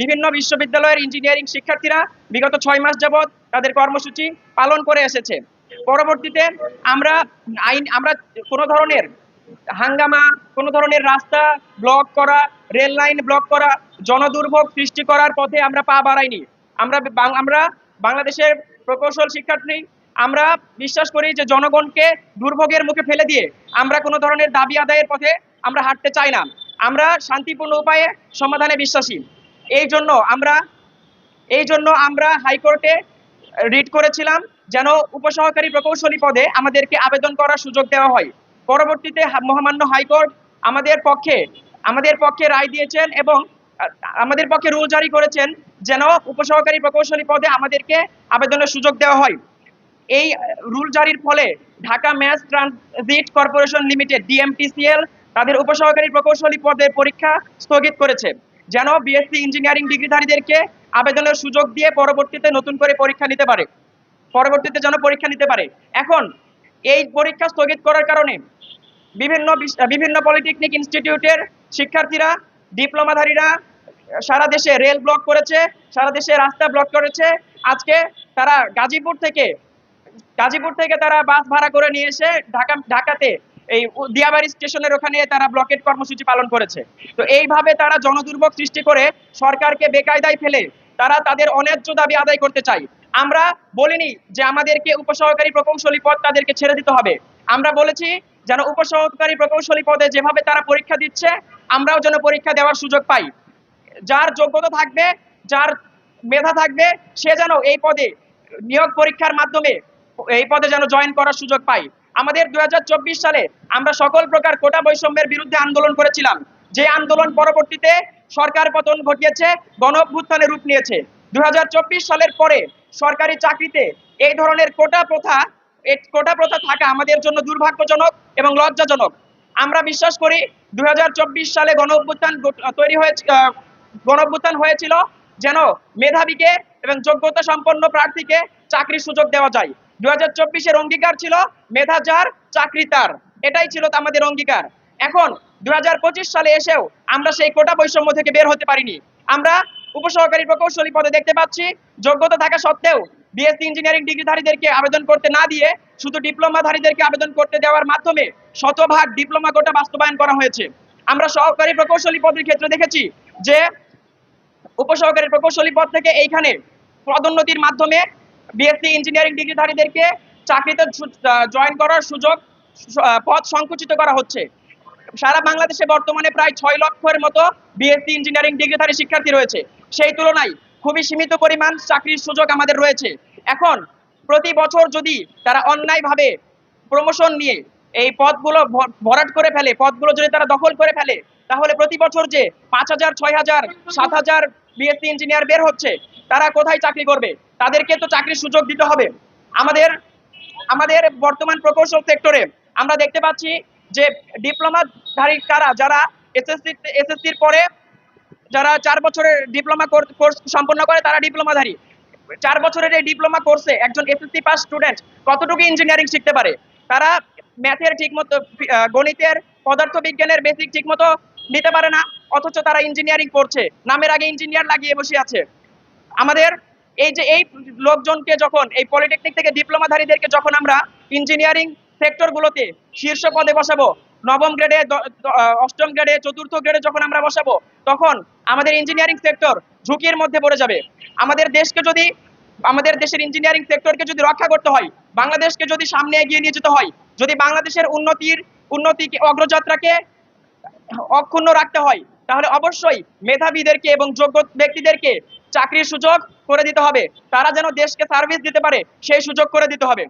বিভিন্ন বিশ্ববিদ্যালয়ের ইঞ্জিনিয়ারিং শিক্ষার্থীরা বিগত ছয় মাস যাবৎ তাদের কর্মসূচি পালন করে এসেছে। পরবর্তীতে আমরা আইন আমরা কোনো ধরনের হাঙ্গামা, কোনো ধরনের রাস্তা ব্লক করা, রেল লাইন ব্লক করা, জনদুর্ভোগ সৃষ্টি করার পথে আমরা পা বাড়াইনি। আমরা আমরা বাংলাদেশের প্রকৌশল শিক্ষার্থী, আমরা বিশ্বাস করি যে জনগণকে দুর্ভোগের মুখে ফেলে দিয়ে আমরা কোনো ধরনের দাবি আদায়ের পথে আমরা হাঁটতে চাই না। আমরা শান্তিপূর্ণ উপায়ে সমাধানে বিশ্বাসী। এই জন্য আমরা, এই জন্য আমরা হাইকোর্টে রিট করেছিলাম যেন উপসহকারী প্রকৌশলী পদে আমাদেরকে আবেদন করার সুযোগ দেওয়া হয়। পরবর্তীতে মহামান্য হাইকোর্ট আমাদের পক্ষে আমাদের পক্ষে রায় দিয়েছেন এবং আমাদের পক্ষে রুল জারি করেছেন যেন উপসহকারী প্রকৌশলী পদে আমাদেরকে আবেদনের সুযোগ দেওয়া হয়। এই রুল জারির ফলে Dhaka mass transit corporation limited, DMTCL, তাদের উপসহকারী প্রকৌশলী পদের পরীক্ষা স্থগিত করেছে। যেন বিএসসি ইঞ্জিনিয়ারিং ডিগ্রিধারীদেরকে আবেদনের সুযোগ দিয়ে পরবর্তীতে নতুন করে পরীক্ষা নিতে পারে। পরবর্তীতে যেন পরীক্ষা নিতে পারে। এখন, এই পরীক্ষা স্থগিত করার কারণে বিভিন্ন বিভিন্ন পলিটেকনিক ইনস্টিটিউটের শিক্ষার্থীরা, ডিপ্লোমাধারীরা সারা দেশে রেল ব্লক করেছে, সারা দেশে রাস্তা ব্লক করেছে। আজকে তারা গাজীপুর থেকে গাজীপুর থেকে তারা বাস ভাড়া করে নিয়ে এসে ঢাকা, ঢাকাতে এই দিয়াবাড়ি স্টেশনের ওখানে তারা ব্লকেট কর্মসূচি পালন করেছে। তো এইভাবে তারা জনদুর্ভোগ সৃষ্টি করে সরকারকে বেকায়দায় ফেলে তারা তাদের অন্যায্য দাবি আদায় করতে চায়। আমরা বলিনি যে আমাদেরকে উপসহকারী প্রকৌশলী পদ তাদেরকে ছেড়ে দিতে হবে। আমরা বলেছি যেন উপসহকারী প্রকৌশলী পদে যেভাবে তারা পরীক্ষা দিচ্ছে, আমরাও যেন পরীক্ষা দেওয়ার সুযোগ পাই। যার যোগ্যতা থাকবে, যার মেধা থাকবে, সে যেন এই পদে নিয়োগ পরীক্ষার মাধ্যমে এই পদে যেন জয়েন করার সুযোগ পাই আমাদের দুই হাজার চব্বিশ সালে আমরা সকল প্রকার কোটা বৈষম্যের বিরুদ্ধে আন্দোলন করেছিলাম। যে আন্দোলন পরবর্তীতে সরকার পতন ঘটিয়েছে, গণ অভ্যুত্থানে রূপ নিয়েছে। দু হাজার চব্বিশ সালের পরে সরকারি চাকরিতে এই ধরনের কোটা প্রথা কোটা প্রথা থাকা আমাদের জন্য দুর্ভাগ্যজনক এবং লজ্জাজনক। আমরা বিশ্বাস করি দুই হাজার চব্বিশ সালে গণ অভ্যুত্থান তৈরি হয়েছে গণ অভ্যুত্থান হয়েছিল যেন মেধাবীকে এবং যোগ্যতা সম্পন্ন প্রার্থীকে চাকরির সুযোগ দেওয়া যায়। দু হাজার চব্বিশের অঙ্গীকার ছিল মেধা যার, চাকরি তার। এটাই ছিল আমাদের অঙ্গীকার। এখন দু হাজার পঁচিশ সালে এসেও আমরা সেই কোটা বৈষম্য থেকে বের হতে পারিনি। আমরা উপসহকারী প্রকৌশলী পদে দেখতে পাচ্ছি, যোগ্যতা থাকা সত্ত্বেও বিএসসি ইঞ্জিনিয়ারিং ডিগ্রিধারীদেরকে আবেদন করতে না দিয়ে শুধু ডিপ্লোমাধারীদেরকে আবেদন করতে দেওয়ার মাধ্যমে শতভাগ ডিপ্লোমা কোটা বাস্তবায়ন করা হয়েছে। আমরা সহকারী প্রকৌশলী পদের ক্ষেত্রে দেখেছি যে উপসহকারী প্রকৌশলী পদ থেকে এইখানে পদোন্নতির মাধ্যমে বিএসসি ইঞ্জিনিয়ারিং ডিগ্রিধারীদেরকে চাকরিতে জয়েন করার সুযোগ পদ সংকুচিত করা হচ্ছে। সারা বাংলাদেশে বর্তমানে প্রায় ছয় লক্ষের মতো বিএসসি ইঞ্জিনিয়ারিং ডিগ্রিধারী শিক্ষার্থী রয়েছে। সেই তুলনায় খুবই সীমিত পরিমাণ চাকরির সুযোগ আমাদের রয়েছে। এখন প্রতি বছর যদি তারা অন্যায়ভাবে প্রমোশন নিয়ে এই পদগুলো ভরাট করে ফেলে, পদগুলো যদি তারা দখল করে ফেলে, তাহলে প্রতি বছর যে পাঁচ হাজার, ছয় হাজার, সাত হাজার বিএসসি ইঞ্জিনিয়ার বের হচ্ছে, তারা কোথায় চাকরি করবে? তাদেরকে তো চাকরির সুযোগ দিতে হবে। আমাদের আমাদের বর্তমান প্রকৌশল সেক্টরে আমরা দেখতে পাচ্ছি যে ডিপ্লোমাধারী কারা, যারা এসএসসি, এসএসসির পরে যারা চার বছরের ডিপ্লোমা কোর্স সম্পন্ন করে, তারা ডিপ্লোমাধারী। চার বছরের এই ডিপ্লোমা কোর্সে একজন এসএসসি পাস স্টুডেন্ট কতটুকু ইঞ্জিনিয়ারিং শিখতে পারে? তারা ম্যাথের ঠিকমতো গণিতের, পদার্থবিজ্ঞানের বেসিক ঠিকমতো নিতে পারে না, অথচ তারা ইঞ্জিনিয়ারিং করছে। নামের আগে ইঞ্জিনিয়ার লাগিয়ে বসে আছে। আমাদের এই যে এই লোকজনকে যখন, এই পলিটেকনিক থেকে ডিপ্লোমাধারীদেরকে যখন আমরা ইঞ্জিনিয়ারিং সেক্টরগুলোতে শীর্ষ পদে বসাবো, নবম গ্রেডে অষ্টম গ্রেডে চতুর্থ গ্রেডে যখন আমরা বসাবো, তখন আমাদের ইঞ্জিনিয়ারিং সেক্টর ঝুঁকির মধ্যে পড়ে যাবে। আমাদের দেশকে যদি, আমাদের দেশের ইঞ্জিনিয়ারিং সেক্টরকে যদি রক্ষা করতে হয়, বাংলাদেশকে যদি সামনে এগিয়ে নিয়ে যেতে হয়, যদি বাংলাদেশের উন্নতির, উন্নতি অগ্রযাত্রাকে অক্ষুণ্ণ রাখতে হয় তাহলে অবশ্যই মেধাবীদেরকে এবং যোগ্য ব্যক্তিদেরকে চাকরির সুযোগ করে দিতে হবে। তারা যেন দেশকে সার্ভিস দিতে পারে, সেই সুযোগ করে দিতে হবে।